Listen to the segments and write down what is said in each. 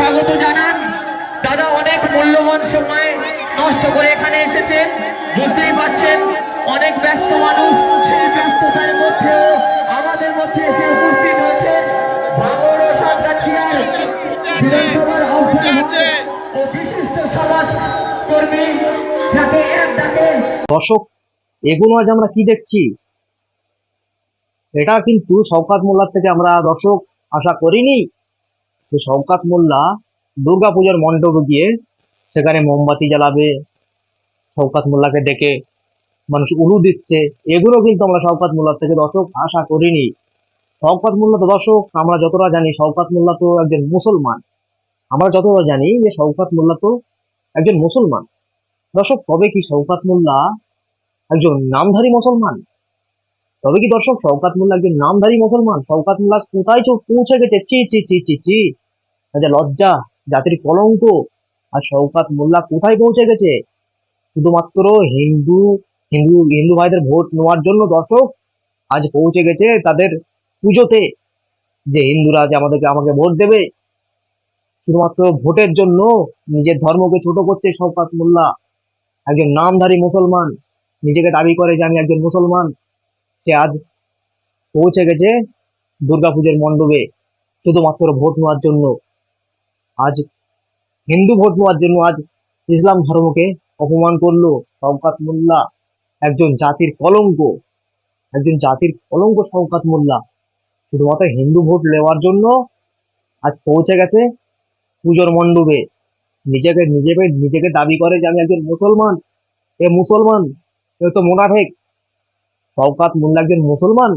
স্বাগত জানান। দাদা অনেক মূল্যবান সময় নষ্ট করে এখানে এসেছেন। বুঝতেই পারছেন অনেক ব্যস্ত মানুষ সেই ব্যস্ততার মধ্যেও আমাদের মধ্যে এসে উপস্থিত হয়েছেন ভাঙড় সরকাছিয়ার বিধানসভার আহ্বায়ক ও বিশিষ্ট সমাজ কর্মী যাকে এক ডাকে। দর্শক এগুলো আজ আমরা কি দেখছি? এটা কিন্তু শওকাত মোল্লার থেকে আমরা দর্শক আশা করিনি। যে শওকাত মোল্লা দুর্গাপূজার মণ্ডপে গিয়ে সেখানে মোমবাতি জ্বালাবে, শওকাত মোল্লাকে ডেকে মানুষ উলু দিচ্ছে। এগুলো কিন্তু আমরা শওকাত মোল্লার থেকে দর্শক আশা করিনি। শওকাত মোল্লা তো দর্শক, আমরা যতটা জানি শওকাত মোল্লা তো একজন মুসলমান। আমরা যতটা জানি যে শওকাত মোল্লা তো একজন মুসলমান। দর্শক, তবে কি শওকাত মোল্লা একজন নামধারী মুসলমান? তবে কি দর্শক, শওকাত মোল্লা একজন নামধারী মুসলমান? শওকাত মোল্লা কোথায় পৌঁছে গেছে? চি চি চি চি চি যে লজ্জা, জাতির কলঙ্ক আর শওকাত মোল্লা কোথায় পৌঁছে গেছে? শুধুমাত্র হিন্দু হিন্দু হিন্দু ভাইদের ভোট নেওয়ার জন্য দর্শক আজ পৌঁছে গেছে তাদের পুজোতে। যে হিন্দুরা যে আমাদেরকে, আমাকে ভোট দেবে। শুধুমাত্র ভোটের জন্য নিজের ধর্মকে ছোট করছে শওকাত মোল্লা একজন নামধারী মুসলমান, নিজেকে দাবি করে যে আমি একজন মুসলমান, সে আজ পৌঁছে গেছে দুর্গাপুজোর মণ্ডপে, শুধুমাত্র ভোট নেওয়ার জন্য। আজ হিন্দু ভোট নেওয়ার জন্য আজ ইসলাম ধর্মকে অপমান করল শওকাত মোল্লা। একজন জাতির কলঙ্ক, একজন জাতির কলঙ্ক শওকাত মোল্লা। শুধুমাত্র হিন্দু ভোট নেওয়ার জন্য আজ পৌঁছে গেছে পুজোর মণ্ডপে। নিজেকে নিজেকে নিজেকে দাবি করে যে আমি একজন মুসলমান। এ মুসলমান, এ তো মুনাফেক। শওকাত মোল্লা একজন মুসলমান।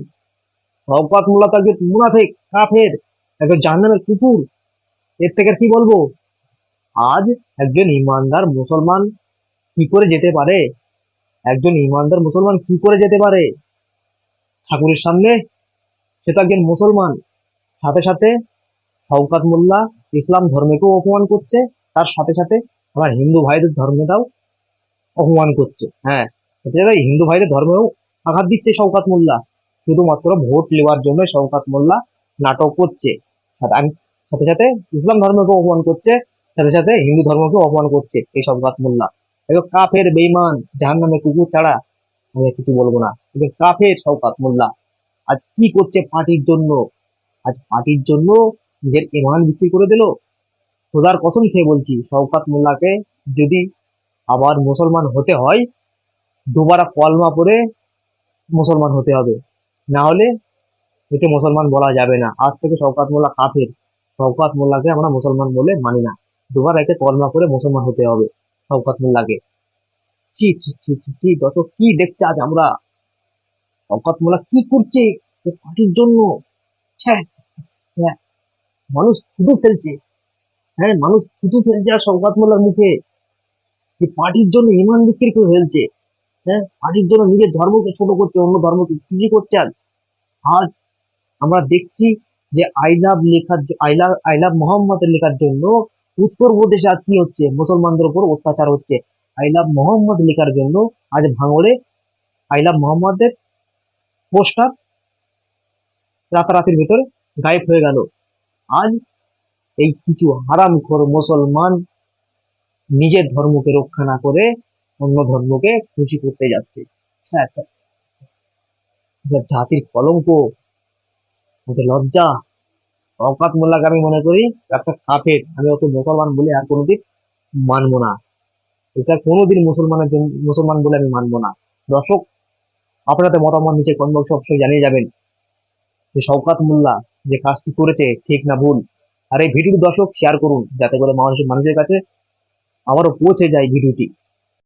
শওকাত মোল্লা তো একজন মুনাফেক, কাফের, একজন জাহান্নামের কুকুর। এর থেকে কি বলব? আজ একজন ইমানদার মুসলমান কি করে যেতে পারে? একজন ইমানদার মুসলমান কি করে যেতে পারে? ঠাকুরের সামনে সে তো একজন মুসলমান। সাথে সাথে শওকাত মোল্লা ইসলাম ধর্মকেও অপমান করছে, তার সাথে সাথে আমার হিন্দু ভাইদের ধর্মটাও অপমান করছে। হ্যাঁ হিন্দু ভাইদের ধর্মেও আঘাত দিচ্ছে শওকাত মোল্লা। শুধুমাত্র ভোট নেওয়ার জন্য শওকাত মোল্লা নাটক করছে। আমি সাথে সাথে ইসলাম ধর্মকে অপমান করছে, সাথে সাথে হিন্দু ধর্মকে অপমান করছে, এই শওকাত মোল্লা এবার কাফের বেইমান জাহান নামে কুকুর ছাড়া আমি কিছু বলব না। এবার কাফের শওকাত মোল্লা আজ কি করছে পার্টির জন্য? আজ পার্টির জন্য নিজের ইমান বিক্রি করে দিল। খোদার কসম খেয়ে বলছি শওকাত মোল্লাকে যদি আবার মুসলমান হতে হয়, দুবারা কলমা পরে মুসলমান হতে হবে। না হলে একে মুসলমান বলা যাবে না। আজ থেকে শওকাত মোল্লা কাফের। শওকাত মোল্লাকে আমরা মুসলমান বলে মানি না। দুবার একে কলমা করে মুসলমান হতে হবে, শওকাত মোল্লাকে। চি চি চি চি চি যত কি দেখছে আজ আমরা? শওকাত মোল্লা কি করছে? পার্টির জন্য। মানুষ থুতু ফেলছে। হ্যাঁ মানুষ থুতু ফেলছে আর শওকাত মোল্লার মুখে। যে পার্টির জন্য ইমান বিক্রি করে ফেলছে। হ্যাঁ পার্টির জন্য নিজের ধর্মকে ছোট করছে, অন্য ধর্মকে কি করছে আজ? আজ আমরা দেখছি যে আই লাভ লেখার আই লাভ আই লাভ মোহাম্মদের লেখার জন্য উত্তরপ্রদেশে আজ কি হচ্ছে? মুসলমানদের উপর অত্যাচার হচ্ছে। আই লাভ মোহাম্মদ লেখার জন্য আজ ভাঙড়ে আই লাভ মোহাম্মদের পোস্টার রাতারাতির ভিতরে গায়েব হয়ে গেল। আজ এই কিছু হারাম হারামখোর মুসলমান নিজের ধর্মকে রক্ষা না করে অন্য ধর্মকে খুশি করতে যাচ্ছে। হ্যাঁ, জাতির কলঙ্ক ওকে লজ্জা, অকাত মোল্লাকে আমি মনে করি একটা কাফের। আমি ওকে মুসলমান বলে আর কোনোদিন মানবো না। এটা কোনোদিন মুসলমানের মুসলমান বলে আমি মানবো না। দর্শক, আপনাদের মতামত নিচে কমেন্ট বক্সে অবশ্যই জানিয়ে যাবেন যে শওকাত মোল্লা যে কাজটি করেছে, ঠিক না ভুল? আর এই ভিডিওটি দর্শক শেয়ার করুন, যাতে করে মানুষের মানুষের কাছে আবারও পৌঁছে যায় ভিডিওটি।